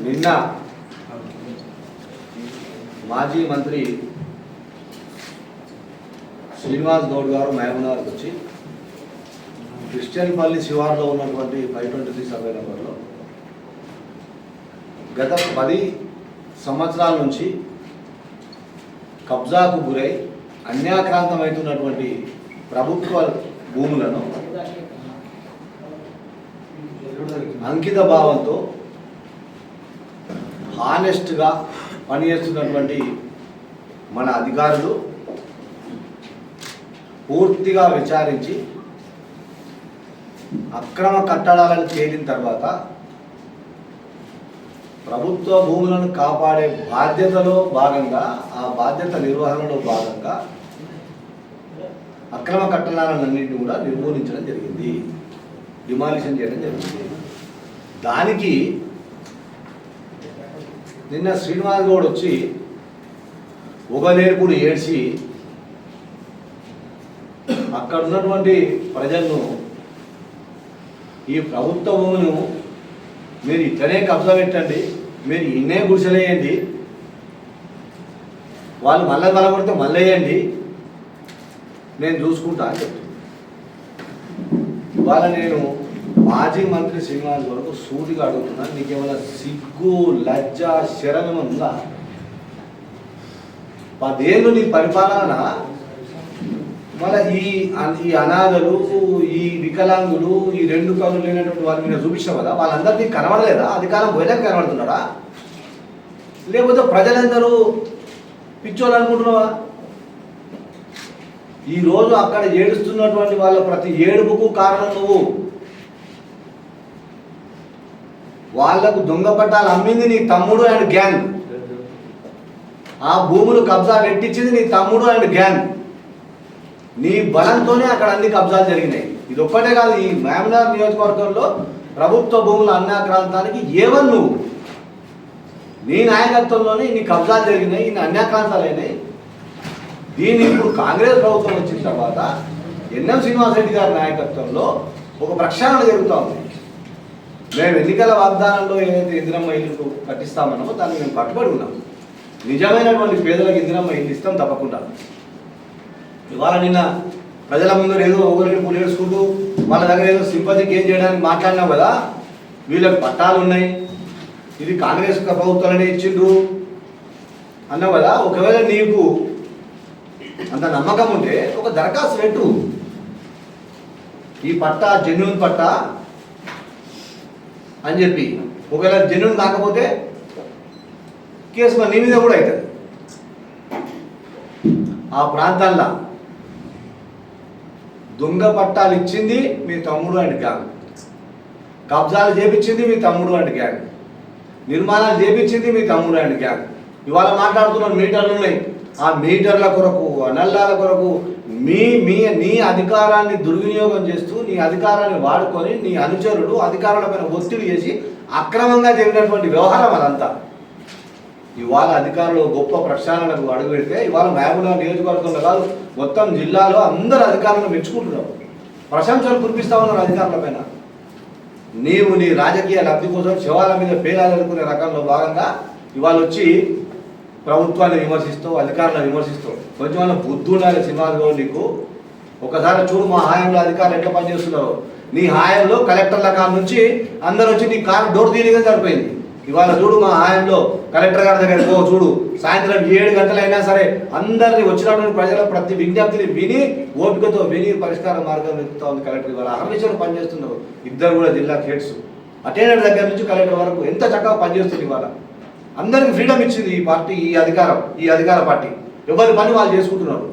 నిన్న మాజీ మంత్రి శ్రీనివాస్ గౌడ్ గారు మహబూబ్నగర్కి వచ్చి క్రిస్టియన్పల్లి శివార్లో ఉన్నటువంటి ఫైవ్ ట్వంటీ త్రీ సర్వే నెంబర్లో గత పది సంవత్సరాల నుంచి కబ్జాకు గురై అన్యాక్రాంతమవుతున్నటువంటి ప్రభుత్వ భూములను అంకిత భావంతో ఆనెస్ట్గా పనిచేస్తున్నటువంటి మన అధికారులు పూర్తిగా విచారించి అక్రమ కట్టడాలను చేరిన తర్వాత ప్రభుత్వ భూములను కాపాడే బాధ్యతలో భాగంగా ఆ బాధ్యత నిర్వహణలో భాగంగా అక్రమ కట్టడాలన్నింటినీ కూడా నిర్మూలించడం జరిగింది. డిమాలిషన్ చేయడం జరిగింది. దానికి నిన్న శ్రీనివాస్ గౌడ్ వచ్చి ఒక నేర్పుడు ఏడ్చి అక్కడ ఉన్నటువంటి ప్రజలను ఈ ప్రభుత్వమును మీరు ఇట్లనే కబ్జా పెట్టండి మీరు ఇన్నే గుడిసెలేయండి వాళ్ళు మళ్ళీ బలపడితే మళ్ళీ వేయండి నేను చూసుకుంటా అని చెప్తున్నాను వాళ్ళ నేను మాజీ మంత్రి శ్రీనివాస్ వరకు సూటిగా అడుగుతున్నాను నీకేమైనా సిగ్గు లజ్జ శరణం ఉందా? పదేళ్ళు నీ పరిపాలన మన ఈ ఈ అనాథలు ఈ వికలాంగులు ఈ రెండు కనులు లేనటువంటి వారి మీద చూపించావు కదా వాళ్ళందరినీ కనబడలేదా? అధికారం పోయినాక కనబడుతున్నారా లేకపోతే ప్రజలందరూ పిచ్చోళ్ళు అనుకుంటున్నావా ఈ రోజు అక్కడ ఏడుస్తున్నటువంటి వాళ్ళ ప్రతి ఏడుపుకు కారణం నువ్వు. వాళ్ళకు దొంగ పట్టాలు అమ్మింది నీ తమ్ముడు అండ్ గ్యాంగ్ ఆ భూములు కబ్జా పెట్టించింది నీ తమ్ముడు అండ్ గ్యాంగ్ నీ బలంతోనే అక్కడ అన్ని కబ్జాలు జరిగినాయి. ఇది ఒక్కటే కాదు ఈ మహమనార్ నియోజకవర్గంలో ప్రభుత్వ భూముల అన్యాక్రాంతానికి ఏవన్ నువ్వు? నీ నాయకత్వంలోనే ఇన్ని కబ్జాలు జరిగినాయి ఇన్ని అన్యాక్రాంతాలు అయినాయి. దీన్ని ఇప్పుడు కాంగ్రెస్ ప్రభుత్వం వచ్చిన తర్వాత ఎన్ఎం శ్రీనివాసరెడ్డి గారి నాయకత్వంలో ఒక ప్రక్షాళన జరుగుతూ ఉంది. మేము ఎన్నికల వాగ్దానంలో ఏదైతే ఇందిరమ్మ ఇల్లు కట్టిస్తామన్నామో దాన్ని మేము కట్టుబడి ఉన్నాం. నిజమైనటువంటి పేదలకు ఇందిరమ్మ ఇల్లు ఇస్తాం తప్పకుండా. ఇవాళ నిన్న ప్రజల ముందు ఏదో ఒకరిని పులేసుకుంటూ వాళ్ళ దగ్గర ఏదో సింపతి ఏం చేయడానికి మాట్లాడినాం కదా వీళ్ళకి పట్టాలు ఉన్నాయి. ఇది కాంగ్రెస్ ప్రభుత్వాలనే ఇచ్చిండ్రు. అన్నావు కదా ఒకవేళ నీకు అంత నమ్మకం ఉంటే ఒక దరఖాస్తు పెట్టు. ఈ పట్టా జెన్యున్ పట్టా అని చెప్పి ఒకవేళ జెన్యున్ కాకపోతే కేసు మరి నీ మీద కూడా అవుతుంది. ఆ ప్రాంతాల్లో దొంగ పట్టాలు ఇచ్చింది మీ తమ్ముడు అండ్ గ్యాంగ్ కబ్జాలు చేపించింది మీ తమ్ముడు అండ్ గ్యాంగ్ నిర్మాణాలు చేపించింది మీ తమ్ముడు అండ్ గ్యాంగ్ ఇవాళ మాట్లాడుతున్న మీటర్లు ఉన్నాయి. ఆ మీటర్ల కొరకు అనల్లాల కొరకు మీ మీ నీ అధికారాన్ని దుర్వినియోగం చేస్తూ నీ అధికారాన్ని వాడుకొని నీ అనుచరుడు అధికారులపైన ఒత్తిడి చేసి అక్రమంగా జరిగినటువంటి వ్యవహారం అదంతా. ఇవాళ అధికారులు గొప్ప ప్రక్షాళనకు అడుగు పెడితే ఇవాళ మహబూబ్నగర్ నియోజకవర్గంలో కాదు మొత్తం జిల్లాలో అందరు అధికారులను మెచ్చుకుంటున్నారు. ప్రశంసలు కురిపిస్తా ఉన్నారు అధికారుల పైన. నీవు నీ రాజకీయ లబ్ధి కోసం శవాల మీద పేలాలనుకునే రకంలో భాగంగా ఇవాళ వచ్చి ప్రభుత్వాన్ని విమర్శిస్తూ అధికారులను విమర్శిస్తూ కొంచెం అన్న బుద్ధి ఉండాలి శ్రీనివాస్ గౌడ్ నీకు. ఒకసారి చూడు మా హాయంలో అధికారులు ఎట్లా పనిచేస్తున్నారు. నీ హాయంలో కలెక్టర్ల కాడ నుంచి అందరు వచ్చి నీ కారు డోర్ తీయగా సరిపోయింది. ఇవాళ చూడు మా హాయంలో కలెక్టర్ గారి దగ్గర పో చూడు. సాయంత్రం ఏడు గంటలైనా సరే అందరిని వచ్చినటువంటి ప్రజల ప్రతి విజ్ఞప్తిని విని ఓపికతో విని పరిష్కార మార్గం వెతుకుతా ఉంది కలెక్టర్. ఇవాళ అహర్నిశలు పనిచేస్తున్నారు. ఇద్దరు కూడా జిల్లా హెడ్స్. అటెండర్ దగ్గర నుంచి కలెక్టర్ వరకు ఎంత చక్కగా పనిచేస్తుంది ఇవాళ. అందరికి ఫ్రీడమ్ ఇచ్చింది ఈ పార్టీ ఈ అధికారం ఈ అధికార పార్టీ. ఎవరి పని వాళ్ళు చేసుకుంటున్నారు?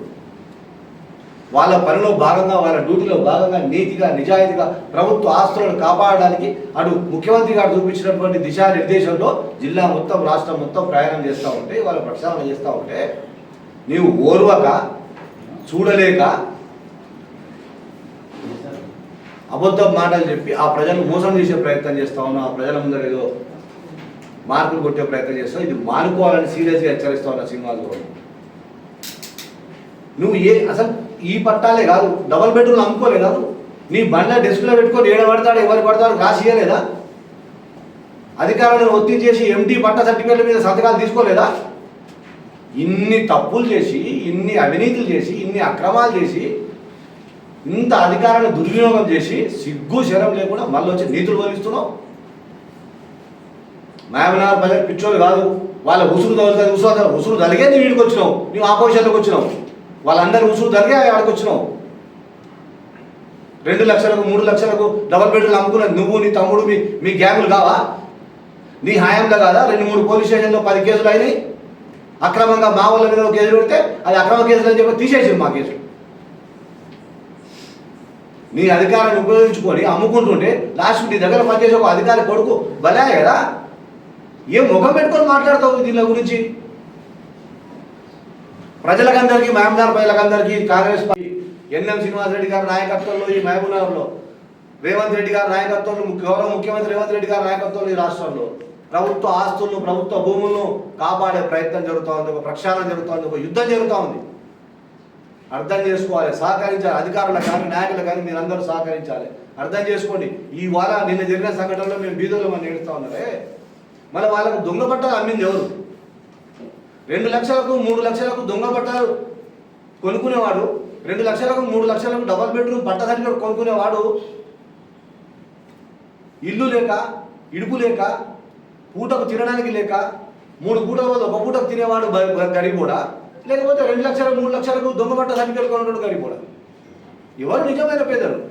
వాళ్ళ పనిలో భాగంగా వాళ్ళ డ్యూటీలో భాగంగా నీతిగా నిజాయితీగా ప్రభుత్వ ఆస్తులను కాపాడడానికి అటు ముఖ్యమంత్రి గారు చూపించినటువంటి దిశానిర్దేశంలో జిల్లా మొత్తం రాష్ట్రం మొత్తం ప్రయాణం చేస్తూ ఉంటే వాళ్ళ ప్రక్షాళన చేస్తూ ఉంటే నీవు ఓర్వక చూడలేక అబద్ధం మాటలు చెప్పి ఆ ప్రజలను మోసం చేసే ప్రయత్నం చేస్తా ఉన్నావు ఆ ప్రజల ముందర ఏదో మార్పులు కొట్టే ప్రయత్నం చేస్తావు. ఇది మానుకోవాలని సీరియస్గా హెచ్చరిస్తా ఉన్నా సినిమాలు. కూడా నువ్వు ఏ అసలు ఈ పట్టాలే కాదు డబల్ బెడ్రూమ్ అమ్ముకోలే కాదు. నీ బండ్ల డెస్క్లో పెట్టుకొని ఏడ పడతాడు ఎవరు పడతాడు రాసియలేదా ఇయ్యలేదా? అధికారులను ఒత్తిడి చేసి ఎంటీ పట్ట సర్టిఫికేట్ల మీద సంతకాలు తీసుకోలేదా? ఇన్ని తప్పులు చేసి ఇన్ని అవినీతులు చేసి ఇన్ని అక్రమాలు చేసి ఇంత అధికారాన్ని దుర్వినియోగం చేసి సిగ్గు శరం లేకుండా మళ్ళీ వచ్చి నీతులు వలిస్తున్నావు మహబూబ్నగర్ ప్రజలు పిచ్చోళ్ళు కాదు. వాళ్ళ ఉసురు తగులుతుంది ఉసురు ఉసురు తలిగే నీ వీడికి వచ్చినావు. నువ్వు ఆపోజిషన్లోకి వచ్చినావు. వాళ్ళందరూ రుజువు తలిగే ఆడికి వచ్చినావు. రెండు లక్షలకు మూడు లక్షలకు డబల్ బెడ్రూమ్ అమ్ముకున్నది నువ్వు నీ తమ్ముడు మీ మీ గ్యాంగులు కావా? నీ హాయంలో కాదా? రెండు మూడు పోలీస్ స్టేషన్లో పది కేసులు అయినాయి. అక్రమంగా మా వాళ్ళ మీద ఒక కేసు పెడితే అది అక్రమ కేసులు అని చెప్పి తీసేసింది మా కేసులు. నీ అధికారాన్ని ఉపయోగించుకొని అమ్ముకుంటుంటే లాస్ట్ నీ దగ్గర పనిచేసే ఒక అధికారి కొడుకు బలే కదా? ఏ ముఖం పెట్టుకొని మాట్లాడతావు దీని గురించి? ప్రజలకందరికీ Mahabubnagar ప్రజలకందరికీ Congress party N M Srinivasa Reddy గారి నాయకత్వంలో ఈ మహబూబ్నగర్లో రేవంత్ రెడ్డి గారి నాయకత్వంలో ముఖ్య- గౌరవ ముఖ్యమంత్రి రేవంత్ రెడ్డి గారి నాయకత్వంలో ఈ రాష్ట్రంలో ప్రభుత్వ ఆస్తులను ప్రభుత్వ భూములను కాపాడే ప్రయత్నం జరుగుతూ ఉంది ఒక ప్రక్షాళన జరుగుతూ ఒక యుద్ధం జరుగుతూ ఉంది. అర్థం చేసుకోవాలి సహకరించాలి అధికారులు కానీ నాయకులు కానీ మీరందరూ సహకరించాలి. అర్థం చేసుకోండి ఈ వార నిన్న జరిగిన సంఘటనలో మేము బీదోలో మనం ఏడుస్తూ ఉన్నారే? మళ్ళీ వాళ్ళకు దొంగ బట్టలు అమ్మింది ఎవరు? రెండు లక్షలకు మూడు లక్షలకు దొంగ బట్టలు కొనుక్కునేవాడు రెండు లక్షలకు మూడు లక్షలకు డబల్ బెడ్రూమ్ పట్ట సర్టిఫికేట్ కొనుక్కునేవాడు. ఇల్లు లేక ఇడుపు లేక పూటకు తినడానికి లేక మూడు పూటల వల్ల ఒక పూటకు తినేవాడు బ- కూడా. లేకపోతే రెండు లక్షలకు మూడు లక్షలకు దొంగ బట్ట సర్టిఫికేట్ కొనుక్కున్నాడు కూడా. ఎవరు నిజమైన పేదలు?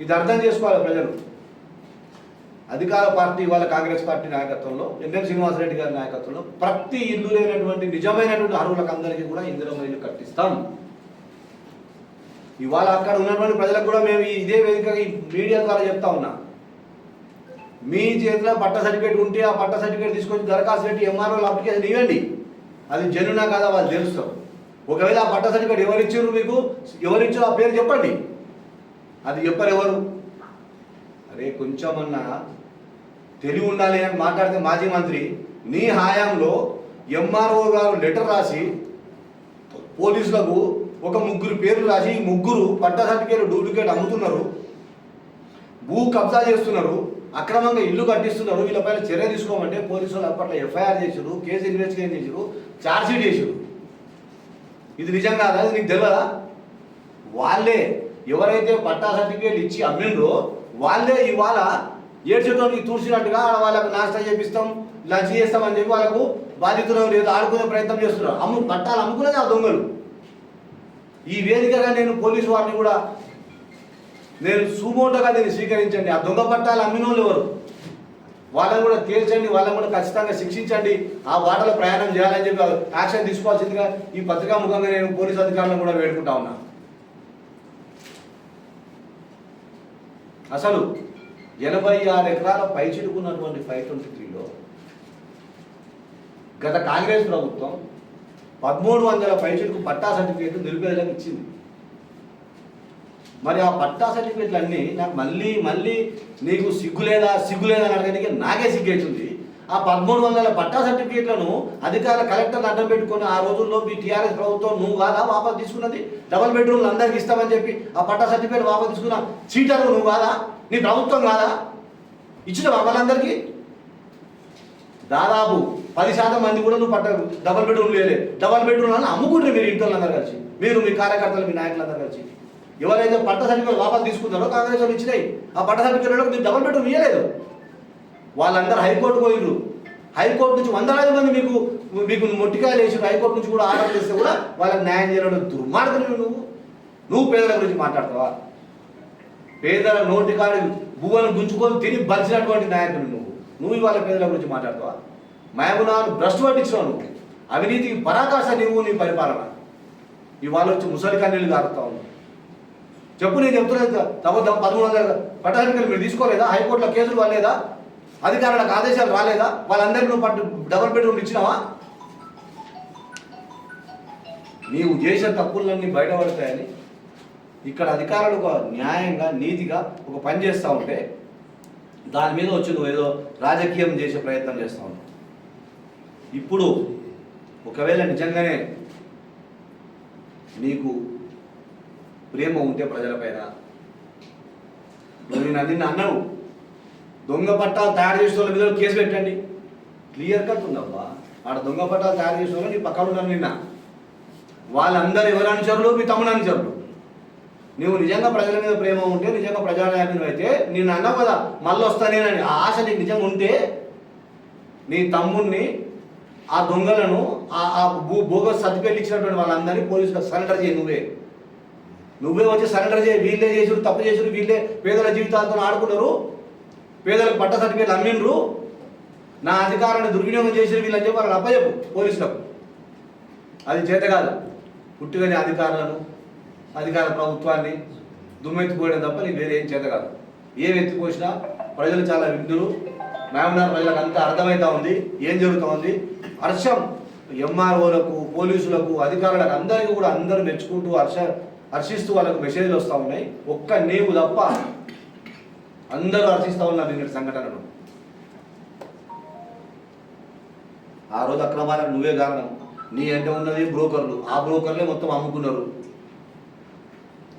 ఇది అర్థం చేసుకోవాలి ప్రజలు. అధికార పార్టీ వాళ్ళ కాంగ్రెస్ పార్టీ నాయకత్వంలో ఎన్ఎం శ్రీనివాసరెడ్డి గారి నాయకత్వంలో ప్రతి ఇల్లు లేనటువంటి నిజమైనటువంటి అర్హులకు అందరికీ కూడా ఇందిరమ్మ ఇల్లు కట్టిస్తాం. ఇవాళ అక్కడ ఉన్నటువంటి ప్రజలకు కూడా మేము ఇదే వేదిక ఈ మీడియా ద్వారా చెప్తా ఉన్నా. మీ చేతిలో పట్ట సర్టిఫికేట్ ఉంటే ఆ పట్ట సర్టిఫికేట్ తీసుకొచ్చి దరఖాస్తు పెట్టి ఎంఆర్ఓ అప్లికేషన్ ఇవ్వండి. అది జనునా కాదా వాళ్ళు తెలుస్తాం. ఒకవేళ ఆ పట్ట సర్టిఫికేట్ ఎవరిచ్చారు మీకు? ఎవరిచ్చారు ఆ పేరు చెప్పండి. అది చెప్పరు ఎవరు అరే కొంచెమన్నా తెలివి ఉండాలి అని మాట్లాడితే మాజీ మంత్రి నీ హయాంలో ఎంఆర్ఓ గారు లెటర్ రాసి పోలీసులకు ఒక ముగ్గురు పేర్లు రాసి ముగ్గురు పట్ట సర్టిఫికేట్ డూప్లికేట్ అమ్ముతున్నారు భూ కబ్జా చేస్తున్నారు అక్రమంగా ఇల్లు కట్టిస్తున్నారు వీళ్ళపైన చర్య తీసుకోమంటే పోలీసులు అప్పట్లో ఎఫ్ఐఆర్ చేసారు కేసు ఇన్వెస్టిగేషన్ చేసారు ఛార్జ్షీట్ చేసారు ఇది నిజం కాదా? ఇది నీకు తెలియదా వాళ్ళే ఎవరైతే పట్టా సర్టిఫికేట్ ఇచ్చి అమ్మిండ్రో వాళ్ళే ఇవాళ ఏడ్చేటోనికి తూర్చినట్టుగా వాళ్ళకు నాశనం చేపిస్తాం లంచ్ చేస్తామని చెప్పి వాళ్ళకు బాధితులు లేదు ఆడుకునే ప్రయత్నం చేస్తున్నారు. అమ్ము పట్టాలు అమ్ముకునేది ఆ దొంగలు. ఈ వేదికగా నేను పోలీసు వారిని కూడా నేను సుమోటోగా నేను స్వీకరించండి. ఆ దొంగ పట్టాలు అమ్మిన వాళ్ళు ఎవరు? వాళ్ళని కూడా తేల్చండి వాళ్ళని కూడా ఖచ్చితంగా శిక్షించండి. ఆ వాటలో ప్రయాణం చేయాలని చెప్పి యాక్షన్ తీసుకోవాల్సిందిగా ఈ పత్రికా ముఖంగా నేను పోలీసు అధికారులను కూడా వేడుకుంటా ఉన్నా. అసలు ఎనభై ఆరు ఎకరాల పైచిడుకున్నటువంటి ఫైవ్ ట్వంటీ త్రీలో గత కాంగ్రెస్ ప్రభుత్వం పదమూడు వందల పైచిడుకు పట్టా సర్టిఫికేట్ నిరుపేదలకు ఇచ్చింది. మరి ఆ పట్టా సర్టిఫికేట్లు అన్నీ నాకు మళ్ళీ మళ్ళీ నీకు సిగ్గు లేదా సిగ్గు లేదా అని అడగడానికి నాకే సిగ్గేస్తుంది ఆ పదమూడు వందల పట్టా సర్టిఫికేట్లను అధికార కలెక్టర్ని అడ్డం పెట్టుకొని ఆ రోజుల్లో మీ టీఆర్ఎస్ ప్రభుత్వం నువ్వు కాదా వాపస్ తీసుకున్నది? డబల్ బెడ్రూమ్లు అందరికి ఇస్తామని చెప్పి ఆ పట్టా సర్టిఫికేట్ వాపస్ తీసుకున్న చీటర్ నువ్వు కాదా? నీ ప్రభుత్వం కాదా? ఇచ్చిన వాళ్ళందరికీ దాదాపు పది శాతం మంది కూడా నువ్వు పట్ట డబల్ బెడ్రూమ్ లేలే డబల్ బెడ్రూమ్ అని అమ్ముకుంటారు మీరు ఇంట్లో అందరు కలిసి. మీరు మీ కార్యకర్తలు మీ నాయకులు అందరు కలిసి. ఎవరైతే పట్ట సర్టిఫికేట్ వాపస్ తీసుకున్నారో కాంగ్రెస్ వాళ్ళు ఇచ్చినాయి. ఆ పట్ట సర్టిఫికేట్ మీరు డబల్ బెడ్రూమ్ ఇవ్వలేదు. వాళ్ళందరూ హైకోర్టు పోయిర్రు. హైకోర్టు నుంచి వందలాది మంది మీకు మీకు మొట్టికాయలు వేసి హైకోర్టు నుంచి కూడా ఆర్డర్ చేస్తే కూడా వాళ్ళకి న్యాయం చేయడం దుర్మార్గం నువ్వు. నువ్వు పేదల గురించి మాట్లాడతావా? పేదల నోటి కాడి భూవను గుంజుకొని తిని బలిచినటువంటి నాయకుడు నువ్వు. నువ్వు ఇవాళ పేదల గురించి మాట్లాడతావా? మహబూనాను భ్రష్టు పట్టించినావు నువ్వు. అవినీతికి పరాకాశ నువ్వు నీ పరిపాలన. ఇవాళ వచ్చి ముసలి కన్నీళ్ళు కారుతావు చెప్పు నేను చెప్తున్నా తమ పదమూడు వందల పట్టాధికారులు మీరు తీసుకోలేదా? హైకోర్టులో కేసులు వాళ్ళేదా అధికారులకు ఆదేశాలు రాలేదా? వాళ్ళందరికీ నువ్వు పట్టు డబుల్ బెడ్రూమ్ ఇచ్చినావా? నీవు చేసిన తప్పులన్నీ బయటపడతాయని ఇక్కడ అధికారులు ఒక న్యాయంగా నీతిగా ఒక పని చేస్తూ ఉంటే దాని మీద వచ్చి నువ్వు ఏదో రాజకీయం చేసే ప్రయత్నం చేస్తూ ఉంటావు ఇప్పుడు ఒకవేళ నిజంగానే నీకు ప్రేమ ఉంటే ప్రజలపైన నువ్వు నిన్న నిన్న అన్నావు దొంగ పట్టాలు తయారు చేసిన వాళ్ళ మీద కేసు పెట్టండి. క్లియర్ కట్ ఉందబ్బా. ఆడ దొంగ పట్టాలు తయారు చేసిన వాళ్ళు నీ పక్కన ఉన్నారు నిన్న. వాళ్ళందరూ ఎవరు అనుచరులు? మీ తమ్ముడు అనుచరులు. నువ్వు నిజంగా ప్రజల మీద ప్రేమ ఉంటే నిజంగా ప్రజానాయకులు అయితే నేను అన్నావు కదా మళ్ళీ వస్తానేనని ఆ ఆశ నీకు నిజంగా ఉంటే నీ తమ్ముడిని ఆ దొంగలను ఆ భూ బోగస్ సర్టిఫికేట్ ఇచ్చినటువంటి వాళ్ళందరినీ పోలీసులకు సరెండర్ చేయి నువ్వే. నువ్వే వచ్చి సరెండర్ చేయి. వీళ్ళే చేసుడు తప్పు చేసుడు వీళ్ళే పేదల జీవితాలతో ఆడుకున్నారు. పేదలకు పట్ట సర్టిఫికేట్లు అమ్మిండ్రు. నా అధికారాన్ని దుర్వినియోగం చేసిన వీళ్ళని చెప్పి వాళ్ళని అప్పచెప్పు పోలీసులకు. అది చేత కాదు. పుట్టుకని అధికారులను అధికార ప్రభుత్వాన్ని దుమ్మెత్తిపోయడం తప్ప నీకు వేరే ఏం చేత కాదు. ఏం ఎత్తిపోసినా ప్రజలు చాలా విఘ్నులు మహబూబ్నగర్ ప్రజలకు అంతా అర్థమవుతా ఉంది. ఏం జరుగుతూ ఉంది? హర్షం. ఎంఆర్ఓలకు పోలీసులకు అధికారులకు అందరికీ కూడా అందరూ మెచ్చుకుంటూ హర్ష హర్షిస్తూ వాళ్ళకు మెసేజ్లు వస్తూ ఉన్నాయి. ఒక్క నీవు తప్ప అందరూ హర్షిస్తూ ఉన్నారు నిన్నటి సంఘటనను. ఆ రోజు అక్రమాలకు నువ్వే కారణం. నీ అంటే ఉన్నది బ్రోకర్లు. ఆ బ్రోకర్లే మొత్తం అమ్ముకున్నారు.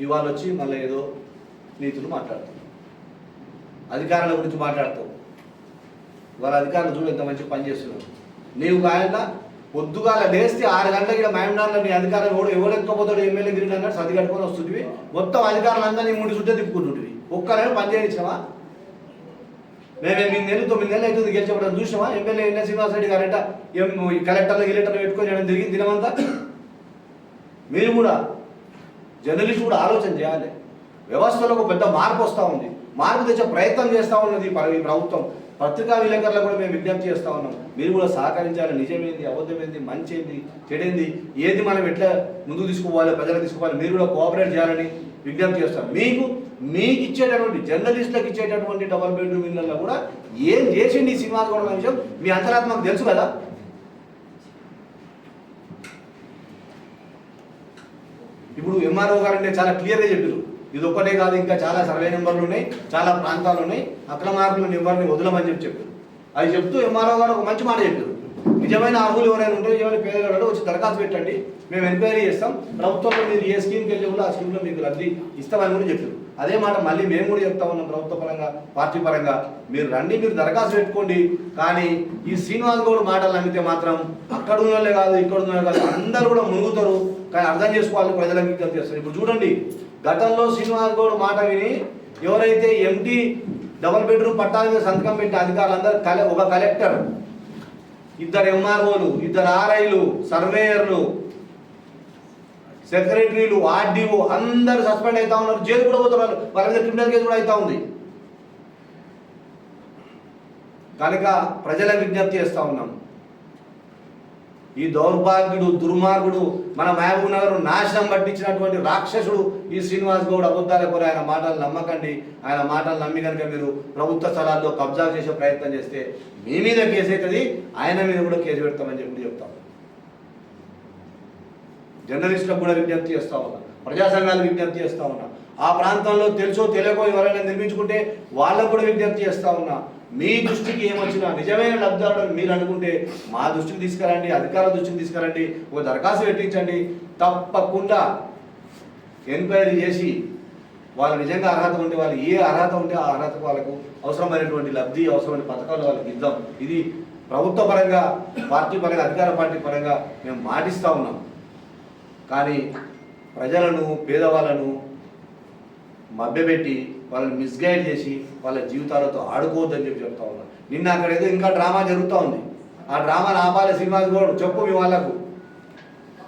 ఇవాళ వచ్చి మళ్ళీ ఏదో నీతులు మాట్లాడుతావు అధికారుల గురించి మాట్లాడతావు. వాళ్ళ అధికారులు చూడు ఎంత మంచి పని చేస్తున్నారు. నీవు కాయన పొద్దుగాల లేస్తే ఆరు గంటలకి ఇక్కడ మహమ్నాడులో నీ అధికారం ఎవడు ఎవడెక్కపోతాడు ఎమ్మెల్యే తిరిగి అన్నాడు సర్ది కట్టుకొని వస్తుంటివి. మొత్తం అధికారులందరినీ ముడి చుట్టే తిప్పుకుంటుంటివి. ఒక్కరైనా పని చేయనిచ్చావా మేము ఎనిమిది నెలలు తొమ్మిది నెలలు అవుతుంది గెలిచేప్పుడు చూసామా MLA N S Srinivas Reddy గారంట ఏం ఈ కలెక్టర్లు గిలెక్టర్లు పెట్టుకొని చేయడం తిరిగి దినమంతా? మీరు కూడా జర్నలిస్ట్ కూడా ఆలోచన చేయాలి. వ్యవస్థలో ఒక పెద్ద మార్పు వస్తూ ఉంది. మార్పు తెచ్చే ప్రయత్నం చేస్తూ ఉన్నది ఈ ప్రభుత్వం. పత్రికా విలేకరులకు కూడా మేము విజ్ఞప్తి చేస్తూ ఉన్నాం. మీరు కూడా సహకరించాలి. నిజమేంది? అబద్ధమేంది? మంచి ఏంది చెడేంది? ఏది మనం ఎట్లా ముందుకు తీసుకోవాలి ప్రజలకు తీసుకోవాలి మీరు కూడా కోఆపరేట్ చేయాలని విజ్ఞప్తి చేస్తాం. మీకు మీకు ఇచ్చేటటువంటి జర్నలిస్టులకు ఇచ్చేటటువంటి డబల్ బెడ్రూమ్ ఇళ్ళల్లో కూడా ఏం చేసింది ఈ సినిమా కూడా విషయం మీ అంతరాత్మకు తెలుసు కదా? ఇప్పుడు ఎంఆర్ఓ గారు అంటే చాలా క్లియర్గా చెప్పారు ఇది ఒక్కటే కాదు ఇంకా చాలా సర్వే నెంబర్లు ఉన్నాయి చాలా ప్రాంతాలు ఉన్నాయి అక్రమార్కుల నెంబర్ని వదలమని చెప్పి చెప్పారు. అది చెప్తూ ఎంఆర్ఓ గారు ఒక మంచి మాట చెప్పారు. నిజమైన అర్హులు ఎవరైనా ఉంటే నిజమైన పేదలు వచ్చి దరఖాస్తు పెట్టండి. మేము ఎంక్వైరీ చేస్తాం. ప్రభుత్వంలో మీరు ఏ స్కీమ్కి వెళ్ళి కూడా ఆ స్కీమ్లో మీకు లబ్ధి ఇస్తామని కూడా చెప్పారు. అదే మాట మళ్ళీ మేము కూడా చెప్తా ఉన్నాం ప్రభుత్వ పరంగా పార్టీ పరంగా. మీరు రండి మీరు దరఖాస్తు పెట్టుకోండి. కానీ ఈ శ్రీనివాస్ గౌడ్ మాటలు నమ్మితే మాత్రం అక్కడ ఉన్న వాళ్ళే కాదు ఇక్కడ ఉన్న వాళ్ళే కాదు అందరూ కూడా మునుగుతారు. కానీ అర్థం చేసుకోవాలి ప్రజలకు విజ్ఞప్తి చేస్తారు. ఇప్పుడు చూడండి గతంలో శ్రీనివాస్ గౌడ్ మాట విని ఎవరైతే ఎంటీ డబుల్ బెడ్రూమ్ పట్టాల మీద సంతకం పెట్టిన అధికారులందరూ కలె ఒక కలెక్టర్ ఇద్దరు ఎంఆర్ఓలు ఇద్దరు ఆర్ఐలు సర్వేయర్లు సెక్రటరీలు ఆర్డీఓ అందరు సస్పెండ్ అవుతా ఉన్నారు. జైలు కూడా పోతున్నారు. వాళ్ళ మీద క్రిమినల్ కేసు కూడా అవుతా ఉంది. కనుక ప్రజల విజ్ఞప్తి చేస్తూ ఉన్నాం. ఈ దౌర్భాగ్యుడు దుర్మార్గుడు మన మహబూబ్ నగర్ నాశనం పట్టించినటువంటి రాక్షసుడు ఈ శ్రీనివాస్ గౌడ్ అబద్ధాల కోరి ఆయన మాటలు నమ్మకండి. ఆయన మాటలు నమ్మి కనుక మీరు ప్రభుత్వ స్థలాల్లో కబ్జా చేసే ప్రయత్నం చేస్తే మీ మీద కేసు అవుతుంది ఆయన మీద కూడా కేసు పెడతామని చెప్పి చెప్తాం. జర్నలిస్టులకు కూడా విజ్ఞప్తి చేస్తా ఉన్నా. ప్రజా సంఘాలు విజ్ఞప్తి చేస్తా ఉన్నా. ఆ ప్రాంతంలో తెలుసో తెలియకో ఎవరైనా నిర్మించుకుంటే వాళ్ళకు కూడా విజ్ఞప్తి చేస్తా ఉన్నా. మీ దృష్టికి ఏమొచ్చినా నిజమైన లబ్ధిదారుడు మీరు అనుకుంటే మా దృష్టికి తీసుకురండి అధికారుల దృష్టికి తీసుకురండి ఒక దరఖాస్తు పెట్టించండి. తప్పకుండా ఎంక్వైరీ చేసి వాళ్ళు నిజంగా అర్హత ఉంటే వాళ్ళు ఏ అర్హత ఉంటే ఆ అర్హతకు వాళ్ళకు అవసరమైనటువంటి లబ్ధి అవసరమైన పథకాలు వాళ్ళకి ఇద్దాం. ఇది ప్రభుత్వ పరంగా పార్టీ పరంగా అధికార పార్టీ పరంగా మేము మాటిస్తూ ఉన్నాం. కానీ ప్రజలను పేదవాళ్ళను మభ్యపెట్టి వాళ్ళని మిస్గైడ్ చేసి వాళ్ళ జీవితాలతో ఆడుకోవద్దని చెప్పి చెప్తా ఉన్నా. నిన్న అక్కడ ఏదో ఇంకా డ్రామా జరుగుతూ ఉంది. ఆ డ్రామా ఆపాలి శ్రీనివాస్ కూడా చెప్పు మీ వాళ్ళకు.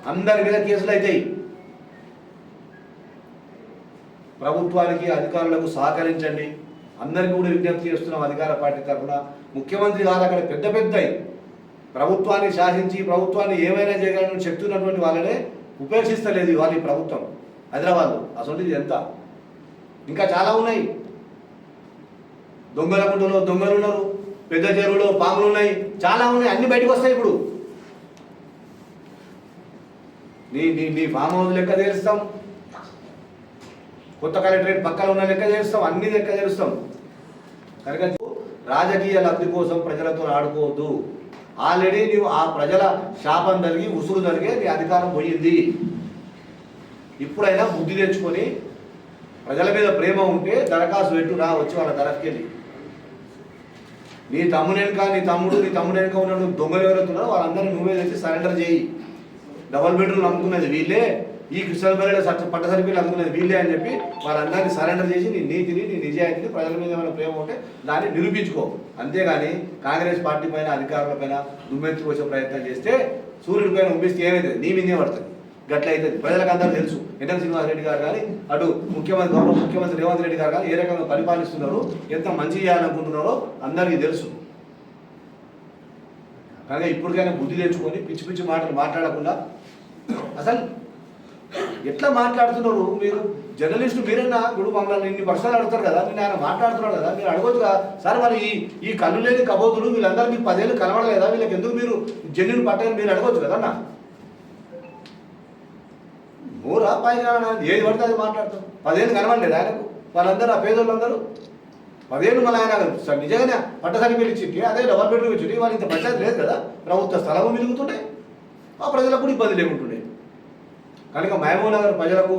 అందరి మీద కేసులు అవుతాయి. ప్రభుత్వానికి అధికారులకు సహకరించండి. అందరికీ కూడా విజ్ఞప్తి చేస్తున్నాం అధికార పార్టీ తరఫున. ముఖ్యమంత్రి గారు అక్కడ పెద్ద పెద్దయి ప్రభుత్వాన్ని శాసించి ప్రభుత్వాన్ని ఏమైనా చేయగలను చెప్తున్నటువంటి వాళ్ళనే ఉపేక్షిస్తలేదు ఇవాళ ఈ ప్రభుత్వం. హైదరాబాద్ అసలు ఎంత? ఇంకా చాలా ఉన్నాయి. దొంగల గుంటలో దొంగలు ఉన్నారు పెద్ద చెరువులో పాములు ఉన్నాయి చాలా ఉన్నాయి అన్ని బయటకు వస్తాయి ఇప్పుడు. నీ నీ నీ ఫామ్ హౌస్ లెక్క తెలుస్తాం కొత్త కలెక్టరేట్ పక్కన ఉన్న లెక్క తెలుస్తాం అన్ని లెక్క తెలుస్తాం కనుక రాజకీయ లబ్ధి కోసం ప్రజలతో ఆడుకోవద్దు. ఆల్రెడీ నీవు ఆ ప్రజల శాపం జరిగి ఉసురు జరిగే నీ అధికారం పోయింది. ఇప్పుడైనా బుద్ధి తెచ్చుకొని ప్రజల మీద ప్రేమ ఉంటే దరఖాస్తు పెట్టు రా వచ్చి వాళ్ళ తరఫుకెళ్ళి. నీ తమ్ముడు నీ తమ్ముడు నీ తమ్ముడు వెనుక ఉన్నాడు దొంగలు ఎవరైతే వాళ్ళందరూ నువ్వే తెచ్చి సరెండర్ చేయి. డబల్ బెడ్రూమ్ అమ్ముకునేది వీళ్ళే ఈ కృష్ణబెల్లి సచ్చ పట్ట సరిపీలు అమ్ముకునేది వీళ్ళే అని చెప్పి వాళ్ళందరినీ సరెండర్ చేసి నీ నీతిని నీ నిజాయితీని ప్రజల మీద ఏమైనా ప్రేమ ఉంటే దాన్ని నిరూపించుకో. అంతేగాని కాంగ్రెస్ పార్టీ పైన అధికారుల పైన దుమ్మెత్తుకు వచ్చే ప్రయత్నం చేస్తే సూర్యుడి పైన ఉమ్మిస్తే ఏమైతుంది? నీ మీదే పడుతుంది. గట్ల అవుతుంది ప్రజలకు అందరూ తెలుసు. ఎన్ఎం శ్రీనివాసరెడ్డి గారు కానీ అటు ముఖ్యమంత్రి గౌరవ ముఖ్యమంత్రి రేవంత్ రెడ్డి గారు కానీ ఏ రకంగా పరిపాలిస్తున్నారో ఎంత మంచి చేయాలనుకుంటున్నారో అందరికీ తెలుసు. కానీ ఇప్పటికైనా బుద్ధి తెచ్చుకొని పిచ్చి పిచ్చి మాటలు మాట్లాడకుండా అసలు ఎట్లా మాట్లాడుతున్నారు? మీరు జర్నలిస్టు మీరన్నా ఇప్పుడు మమ్మల్ని ఇన్ని వర్షాలు అడుగుతారు కదా నేను ఆయన మాట్లాడుతున్నాడు కదా మీరు అడగొచ్చుగా కదా సార్ మరి ఈ ఈ కళ్ళు లేని కబోతులు వీళ్ళందరూ మీకు పదేళ్ళు కలవడలేదా వీళ్ళకి ఎందుకు మీరు జన్యుని పట్టాలని మీరు అడగొచ్చు కదా అన్న? ఊరా పైన ఏది పడితే అది మాట్లాడతాం. పదేళ్ళు కనబడలేదు ఆయనకు. వాళ్ళందరూ ఆ పేదోళ్ళందరూ. పదేళ్ళు మన ఆయన స- నిజంగానే పట్టసరి పిలిచింటి అదే డబల్ బెడ్రూమ్ ఇచ్చింటి వాళ్ళు ఇంత పంచాయతీ లేదు కదా. ప్రభుత్వ స్థలము మిలుగుతుండే. ఆ ప్రజలకు కూడా ఇబ్బంది లేకుంటుండే. కనుక మహబూబ్ నగర్ ప్రజలకు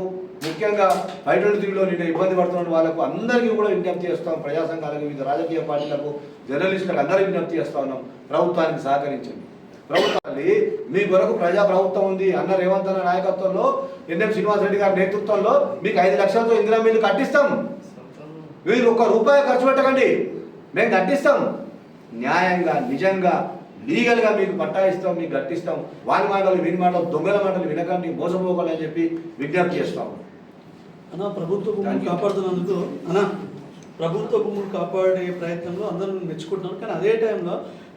ముఖ్యంగా బయట త్రీలో నిన్న ఇబ్బంది పడుతున్న వాళ్ళకు అందరికీ కూడా విజ్ఞప్తి చేస్తాం ప్రజా సంఘాలకు వివిధ రాజకీయ పార్టీలకు జర్నలిస్టులకు అందరికీ విజ్ఞప్తి చేస్తా ఉన్నాం. ప్రభుత్వానికి సహకరించండి. ప్రభుత్వాన్ని మీ కొరకు ప్రజా ప్రభుత్వం ఉంది. అన్న రేవంత్ అన్న నాయకత్వంలో ఎన్ఎం శ్రీనివాస్ రెడ్డి గారి నేతృత్వంలో మీకు ఐదు లక్షలతో ఇందిరా మిల్లు కట్టిస్తాం. మీరు ఒక్క రూపాయి ఖర్చు పెట్టకండి. మేము కట్టిస్తాం. న్యాయంగా నిజంగా లీగల్గా మీకు పట్టా ఇస్తాం మీకు కట్టిస్తాం. వాని మాటలు వీని మాటలు దొంగల మాటలు వినకండి మోసపోకండి అని చెప్పి విజ్ఞప్తి చేస్తాం. అన్న ప్రభుత్వ కాపాడుతున్నందుకు అన్న ప్రభుత్వ భూములు కాపాడే ప్రయత్నంలో అందరూ మెచ్చుకుంటున్నారు. కానీ అదే టైంలో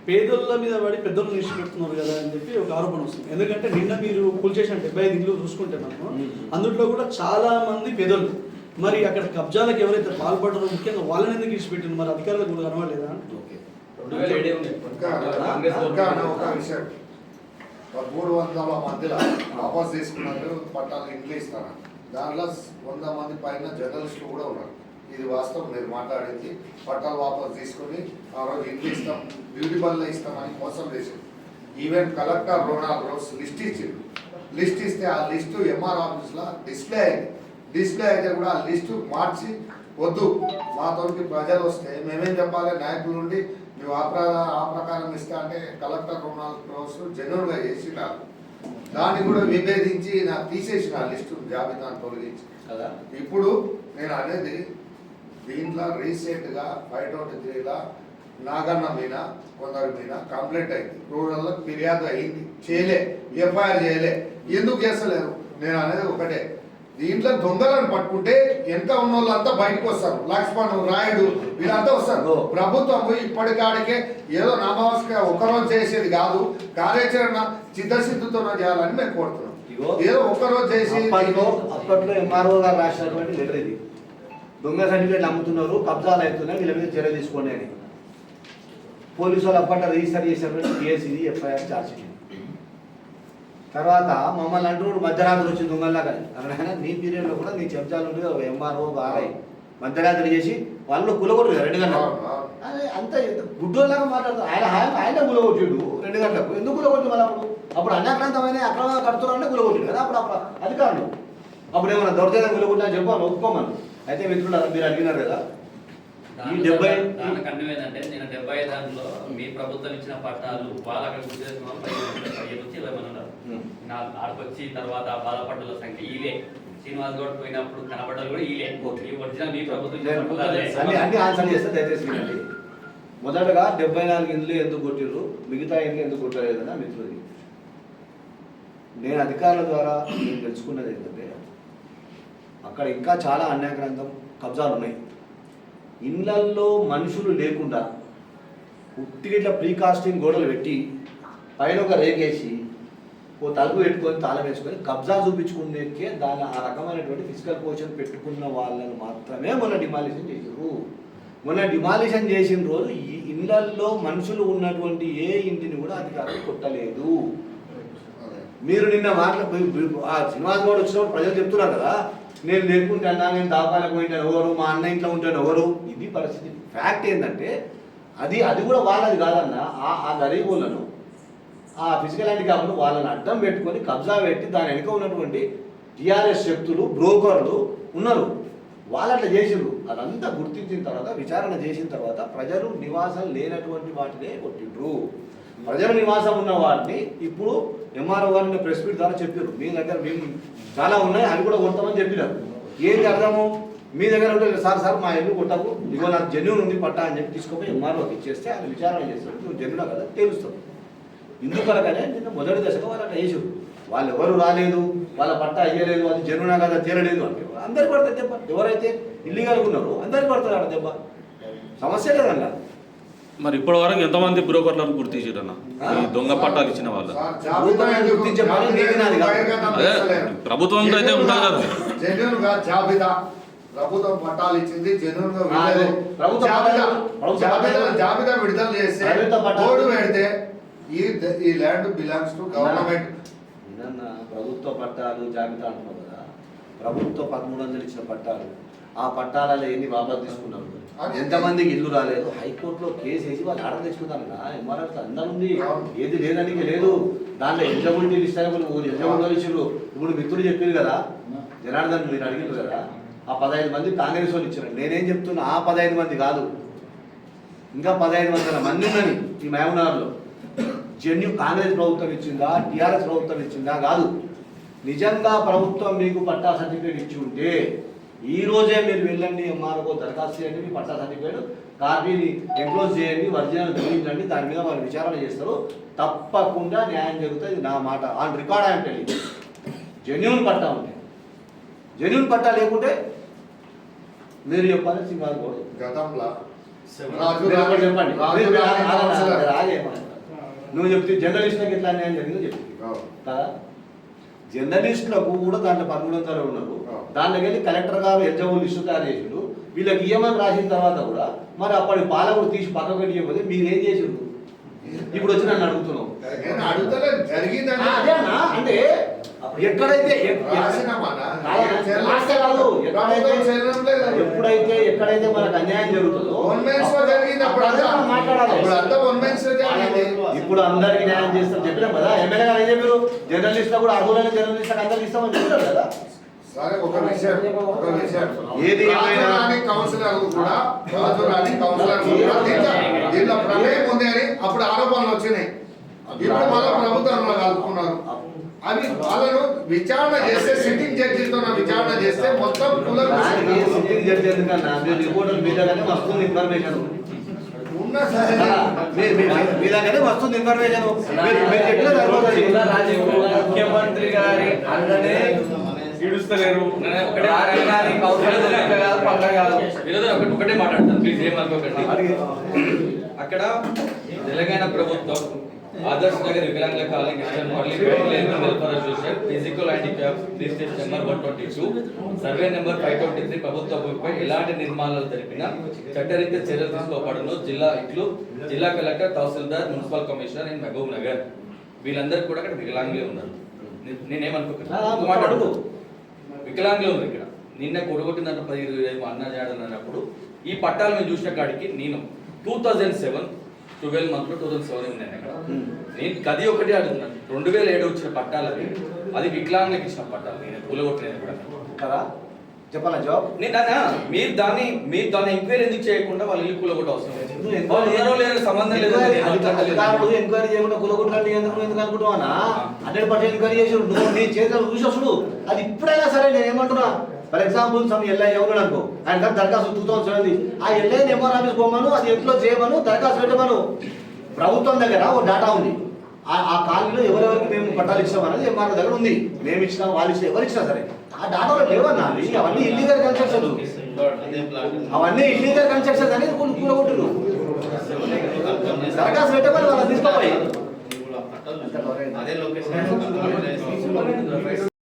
పేదోళ్ళ మీద పడి పెద్దోళ్ళు నిలిచిపెడుతున్నారు కదా అని చెప్పి ఒక ఆరోపణ వస్తుంది. ఎందుకంటే నిన్న మీరు కూల్చేసిన డెబ్బై ఐదు ఇల్లు చూసుకుంటే మనము అందులో కూడా చాలా మంది పేదోళ్ళు. మరి అక్కడ కబ్జాలకు ఎవరైతే పాల్పడ్డారో ముఖ్యంగా వాళ్ళని ఎందుకు విడిచిపెట్టింది మరి అధికారులకు కూడా కనబడలేదా? మూడు వందల మధ్యలో వాపస్ తీసుకున్నారు పట్టాలు ఇంట్లో ఇస్తాను దాంట్లో వంద మంది పైన జర్నలిస్టులు కూడా ఉన్నారు. ఇది వాస్తవం. మీరు మాట్లాడింది పట్టాలు వాపస్ తీసుకొని ఆ రోజు ఇంట్లో ఇస్తాం బ్యూటీ బల్లో ఇస్తామని మోసం చేసింది. Even collector Ronald Ross list ఇచ్చిండు. లిస్ట్ ఇస్తే ఆ లిస్టు ఎంఆర్ ఆఫీస్లో డిస్ప్లే అయింది. డిస్ప్లే అయితే కూడా ఆ లిస్టు మార్చి వద్దు. మాతోటి ప్రజలు వస్తే మేమేం చెప్పాలి? నాయకుల నుండి నువ్వు ఆ ప్రకారం ఆ ప్రకారం ఇస్తా అంటే కలెక్టర్ రొనాల్డ్ రోస్ జెన్యున్గా చేసినారు. దాన్ని కూడా విభేదించి నాకు తీసేసిన ఆ లిస్టు జాబితాను తొలగించి. కదా? ఇప్పుడు నేను అనేది దీంట్లో రీసెంట్గా ఫైవ్ ట్వంటీ త్రీలో నాగన్న మీద కొందరి మీద కంప్లైంట్ అయింది. రూరల్లో ఫిర్యాదు అయింది. చేయలే. ఎఫ్ఐఆర్ చేయలే. ఎందుకు చేస్తలేరు? నేను అనేది ఒకటే. దీంట్లో దొంగలను పట్టుకుంటే వెనక ఉన్న వాళ్ళంతా బయటకు వస్తారు. లక్ష్మణ్ రాయుడు వీళ్ళంతా వస్తారు. ప్రభుత్వం ఇప్పటికాడికే ఏదో నామావస్క ఒకరోజు చేసేది కాదు. కార్యాచరణ చిత్తశుద్ధితో చేయాలని మేము. కోరుతున్నాం. ఏదో ఒక్కరోజు చేసి అప్పట్లో ఎంఆర్ఓ గారు రాసినటువంటి లెటర్ ఇది. దొంగ సర్టిఫికేట్లు అమ్ముతున్నారు కబ్జాలు అవుతున్నాయి వీళ్ళ మీద చర్య తీసుకోండి అని. పోలీసు వాళ్ళు అప్పట్లో రిజిస్టర్ చేసినటువంటి కేసీది ఎఫ్ఐఆర్ ఛార్జ్ తర్వాత మమ్మల్ని అంటున్నాడు మధ్యరాత్రి వచ్చి దొంగల్లాగా. అక్కడ నీ పీరియడ్లో కూడా నీ చెప్తాలు ఉండి ఎంఆర్ఓ ఆర్ఐ మధ్యరాత్రి చేసి వాళ్ళు కులగొట్టు రెండు అవును. అదే అంత గుడ్డోళ్ళగా మాట్లాడుతారు ఆయన ఆయన ఆయన గులగొట్టిండు రెండు గంటలకు. ఎందుకు గులగొట్టి మళ్ళీ అప్పుడు? అప్పుడు అన్యాక్రాంతమైన అక్రమంగా కడుతున్నారంటే గులగొట్టిండు కదా అప్పుడు అప్పుడు అధికారులు. అప్పుడు ఏమన్నా దౌర్జన్యం గులగొట్టినా చెప్పాను ఒప్పుకోమని అయితే మిత్రులారా మీరు అడిగినారు కదా? ఈ దాని డెబ్బై దానికి అన్నం ఏంటంటే నేను డెబ్బై మీ ప్రభుత్వం ఇచ్చిన పట్టాలు వాళ్ళు అక్కడ గుర్తు చేసిన వాళ్ళు పదిహేను పదిహేను నుంచి ఇరవై మంది ఉన్నారు ఉం. నా ఆడకొచ్చి తర్వాత బాధపడ్డల సంఖ్య ఈలే శ్రీనివాస్ గౌడ్ పోయినప్పుడు కనబడ్డలు కూడా ఓకే. ఈ ఒరిజినల్ మీ ప్రభుత్వం. అన్ని ఆన్సర్ చేస్తే దయచేసి మొదటగా డెబ్బై నాలుగు ఇండ్లు ఎందుకు కొట్టిర్రు? మిగతా ఇండ్లు ఎందుకు కొట్టలేదన్న మిత్రుడి నేను అధికారుల ద్వారా నేను తెలుసుకున్నది ఏంటంటే అక్కడ ఇంకా చాలా అన్యాక్రాంతం కబ్జాలు ఉన్నాయి. ఇళ్ళల్లో మనుషులు లేకుండా ఉట్టిగిట్ల ప్రీకాస్టింగ్ గోడలు పెట్టి పైన ఒక రేగేసి ఓ తలుపు పెట్టుకొని తాళం వేసుకొని కబ్జా చూపించుకునేకే దాని ఆ రకమైనటువంటి ఫిజికల్ పోషన్ పెట్టుకున్న వాళ్ళని మాత్రమే మొన్న డిమాలిషన్ చేసారు మొన్న డిమాలిషన్ చేసిన రోజు ఈ ఇళ్ళల్లో మనుషులు ఉన్నటువంటి ఏ ఇంటిని కూడా అధికారులు కొట్టలేదు. మీరు నిన్న మాటలు ఆ శ్రీనివాస్ గౌడ్ వచ్చినప్పుడు ప్రజలు చెప్తున్నారు కదా నేను లేకుంటే అన్నా నేను దాపాలకు పోయింటాను? ఎవరు? మా అన్న ఇంట్లో ఉంటాను ఎవరు? ఇది పరిస్థితి. ఫ్యాక్ట్ ఏంటంటే అది అది కూడా వాళ్ళది కాదన్న. ఆ ఆ గరీబులను ఆ ఫిజికల్ హ్యాండిక్యాప్ను వాళ్ళని అడ్డం పెట్టుకొని కబ్జా పెట్టి దాని వెనుక ఉన్నటువంటి టీఆర్ఎస్ శక్తులు బ్రోకర్లు ఉన్నారు. వాళ్ళు అట్లా చేసిండ్రు. అదంతా గుర్తించిన తర్వాత విచారణ చేసిన తర్వాత ప్రజలు నివాసం లేనటువంటి వాటినే కొట్టిండ్రు. ప్రజల నివాసం ఉన్న వాటిని ఇప్పుడు ఎంఆర్ఓ గారిని ప్రెస్ మీట్ ద్వారా చెప్పారు మీ దగ్గర మేము చాలా ఉన్నాయి అవి కూడా కొడతామని చెప్పినారు ఏంటి అర్థము? మీ దగ్గర ఉంటే సార్ సార్ మా ఇల్లు కొట్టకు. ఇగో నాకు జెన్యున్ ఉంది పట్టా అని చెప్పి తీసుకుపోయి ఎంఆర్ఓకి ఇచ్చేస్తే అది విచారణ చేస్తారు. నువ్వు జన్యునా కదా తెలుస్తావు ఇందుకొరకనే నిన్న మొదటి దశగా వాళ్ళు అట్లా వేసారు వాళ్ళు ఎవరు రాలేదు వాళ్ళ పట్టా అయ్యలేదు అది జనునా కదా తీరలేదు అంటే అందరికి పడతారు దెబ్బ. ఎవరైతే ఇల్లీగల్గా ఉన్నారో అందరికి పడతారు ఆడ దెబ్బ. సమస్య లేదన్నా. మరి ఇప్పటి వరకు ఎంతమంది బ్రోకర్లను గుర్తించారన్న? ఈ దొంగ పట్టాలు ఇచ్చిన వాళ్ళు అదే. ప్రభుత్వంలో అయితే ఉంటుంది కదా. జాబితా. ప్రభుత్వం పట్టాలు ఇచ్చింది ప్రభుత్వ జాబితా ప్రభుత్వ విడుదల చేస్తే ప్రభుత్వ బోర్డు పెడితే ఈ ఈ ల్యాండ్ బిలాంగ్స్ టు గవర్నమెంట్ నిన్న ప్రభుత్వ పట్టాలు జాబితా అంటున్నావు కదా. ప్రభుత్వ పదమూడు వందలు ఇచ్చిన పట్టాలు. ఆ పట్టాలలో ఎన్ని వాపసు తీసుకున్నారు ఎంతమందికి ఇల్లు రాలేదు? హైకోర్టులో కేసు వేసి వాళ్ళు ఆర్డర్ తెచ్చుకున్నారు కదా. ఎంఆర్ఎఫ్ అందరూ ఉంది. ఏది లేదని లేదు. దాంట్లో ఎలిజిబిలిటీ కొన్ని ఎలిజిబిలిటీ ఇచ్చారు. ఇప్పుడు మిత్రుడు చెప్పింది కదా జనార్దన్ మీరు అడిగారు కదా ఆ పదహైదు మంది కాంగ్రెస్ వాళ్ళు ఇచ్చారు. నేనేం చెప్తున్నా ఆ పదహైదు మంది కాదు. ఇంకా పదహైదు వందల మంది ఉన్నది ఈ మహబూబ్నగర్లో. జన్యు కాంగ్రెస్ ప్రభుత్వం ఇచ్చిందా టీఆర్ఎస్ ప్రభుత్వం ఇచ్చిందా? కాదు. నిజంగా ప్రభుత్వం మీకు పట్టా సర్టిఫికేట్ ఇచ్చి ఉంటే ఈ రోజే మీరు వెళ్ళండి ఎంఆర్ఓ దరఖాస్తు చేయండి మీ పట్టా సర్టిఫికేట్ కాపీని ఎంక్లోజ్ చేయండి ఒరిజినల్ చూపించండి దాని మీద వాళ్ళు విచారణ చేస్తారు తప్పకుండా న్యాయం జరుగుతుంది నా మాట on record I'm telling genuine పట్టా ఉంటే జెన్యున్ పట్టా లేకుంటే మీరు చెప్పాలి సింహాలు గతంలో చెప్పండి. నువ్వు చెప్తే జర్నలిస్ట్లకు ఎట్లా అన్యాయం జరిగిందో అవును. కదా జర్నలిస్టులకు కూడా దాంట్లో పదమూడు వందలు ఉన్నారు. దాంట్లోకి వెళ్ళి కలెక్టర్ గారు ఎగ్జామ్ లిస్టు తయారు చేసిండు వీళ్ళకి ఇయ్యమని రాసిన తర్వాత కూడా మరి అప్పటి పాలకుడు తీసి పక్కకు మీరు ఏం చేసిండు ఇప్పుడు వచ్చి నన్ను అడుగుతున్నావు. అంటే ఎక్కడైతే. ఎప్పుడైతే ఎక్కడైతే మనకు అన్యాయం జరుగుతుందో లో మాట్లాడాలి. లో ఇప్పుడు అందరికి న్యాయం చేస్తాం చెప్పినాం కదా ఎమ్మెల్యే గారు ఏం చెప్పారు? జర్నలిస్ట్ కూడా అర్హులైన జర్నలిస్ట్ అందరికి ఇస్తామని చెప్పారు కదా. సరే ఒక విషయం ఒక విషయం ఏది ఏమైనా- రాజురాణి కౌన్సిలర్ కూడా రాజురాణి కౌన్సిలర్ కూడా దీంట్లో దీంట్లో ప్రమేయం ఉంది అని అప్పుడు ఆరోపణలు వచ్చినాయి. ఇప్పుడు మళ్ళీ ప్రభుత్వంలో కలుపుకున్నారు అవి వాళ్ళను విచారణ చేస్తే సిట్టింగ్ జడ్జితో విచారణ చేస్తే మొత్తం సిట్టింగ్ జడ్జి ఎందుకన్నా? మీరు రిపోర్టర్ మీ దగ్గరనే వస్తుంది ఇన్ఫర్మేషన్ మీ- దగ్గరనే వస్తుంది. ముఖ్యమంత్రి గారి అన్ననే వీళ్ళతో ఒకటి ఒకటే మాట్లాడతాను ప్లీజ్ ఏమనుకోకండి అడిగి. అక్కడ తెలంగాణ ప్రభుత్వం ఆదర్శ్ నగర్ వికలాంగుల colony physical handicap registration number one twenty two survey number five twenty three ప్రభుత్వ భూమిపై ఎలాంటి నిర్మాణాలు జరిపినా చట్టరీత్యా చర్యలు తీసుకోబడును. జిల్లా ఇట్లు జిల్లా collector tahsildar municipal commissioner in Mahabubnagar. వీళ్ళందరూ కూడా అక్కడ వికలాంగులే ఉన్నారు. నే- నేనేమనుకోకండి. ఆ, ఒక మాట అడుగు. వికలాంగులు ఉన్నారు ఇక్కడ? నిన్న కొడగొట్టిందంటే పది ఇరవై ఐదు అన్న చేయడం అన్నప్పుడు. ఈ పట్టాలు మేము చూసిన కాడికి నేను టూ థౌజండ్ సెవెన్ ట్వెల్వ్ మంత్లో టూ థౌజండ్ సెవెన్ ఉన్నాయి అక్కడ. నేను గది ఒకటే అడుగుతున్నాను. రెండు వేల ఏడు వచ్చిన పట్టాలు అది అది వికలాంగులకు ఇచ్చిన పట్టాలు. నేను కూలగొట్టినది కూడా. కదా? చెప్పాలా జవాబ్? నేను నాన్న, మీరు దాన్ని మీరు దాన్ని ఎంక్వైరీ ఎందుకు చేయకుండా వాళ్ళు ఇల్లు కూలగొట్ట అవసరం లేదు. లేరో సంబంధం లేదు ఎంక్వైరీ-. అధికారులు చేయకుండా కులగొట్టాలి ఎందుకు ఎందుకు అనుకుంటున్నావా హండ్రెడ్ పర్సెంట్ ఎంక్వైరీ చేసి నువ్వు నీ చేతులు చూసొస్తుడు అది ఇప్పుడైనా సరే నేను ఏమంటున్నా? ఫర్ ఎగ్జాంపుల్ సమ్ ఎల్ఐ ఎవరు అనుకో. ఆయన దరఖాస్తు టూ థౌసండ్ సెవెన్ ఆ ఎల్ఐ ఎంఆర్ ఆఫీస్ పోమను అది ఎంట్లో చేయమను దరఖాస్తు పెట్టమను. ప్రభుత్వం దగ్గర ఓ డేటా ఉంది. ఆ ఆ కాలనీలో ఎవరెవరికి మేము పట్టాలు ఇచ్చాం అనేది ఎంఆర్ దగ్గర ఉంది. మేము ఇచ్చినా వాళ్ళు ఇచ్చినా ఎవరు ఇచ్చినా సరే. ఆ డాటాలో లేవన్నా? అవి అవన్నీ ఇల్లీగల్ కన్స్ట్రక్షన్స్ అవన్నీ ఇల్లీగల్ కన్స్ట్రక్షన్స్ అనేది కొన్ని కూలగొట్టురు దరఖాస్తు పెట్టమని వాళ్ళు తీసుకోపోయి. అదే లొకేషన్